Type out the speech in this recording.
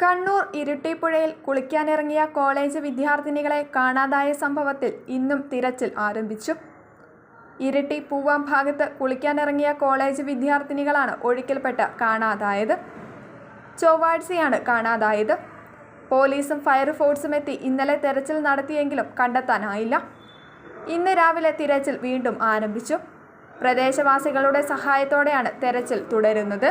Kannur ഇരുട്ടിപ്പുഴയിൽ കുളിക്കാനിറങ്ങിയ college വിദ്യാർത്ഥിനികളെ കാണാതായ സംഭവത്തിൽ ഇന്നും തിരച്ചിൽ ആരംഭിച്ചു. ഇരട്ടി പൂവാം ഭാഗത്ത് കുളിക്കാനിറങ്ങിയ കോളേജ് വിദ്യാർത്ഥിനികളാണ് ഒഴുക്കിൽപ്പെട്ട് കാണാതായത്. ചൊവ്വാഴ്ചയാണ് കാണാതായത്. പോലീസും ഫയർഫോഴ്സും എത്തി ഇന്നലെ തെരച്ചിൽ നടത്തിയെങ്കിലും കണ്ടെത്താനായില്ല. ഇന്ന് രാവിലെ തിരച്ചിൽ വീണ്ടും ആരംഭിച്ചു. പ്രദേശവാസികളുടെ സഹായത്തോടെയാണ് തെരച്ചിൽ തുടരുന്നത്.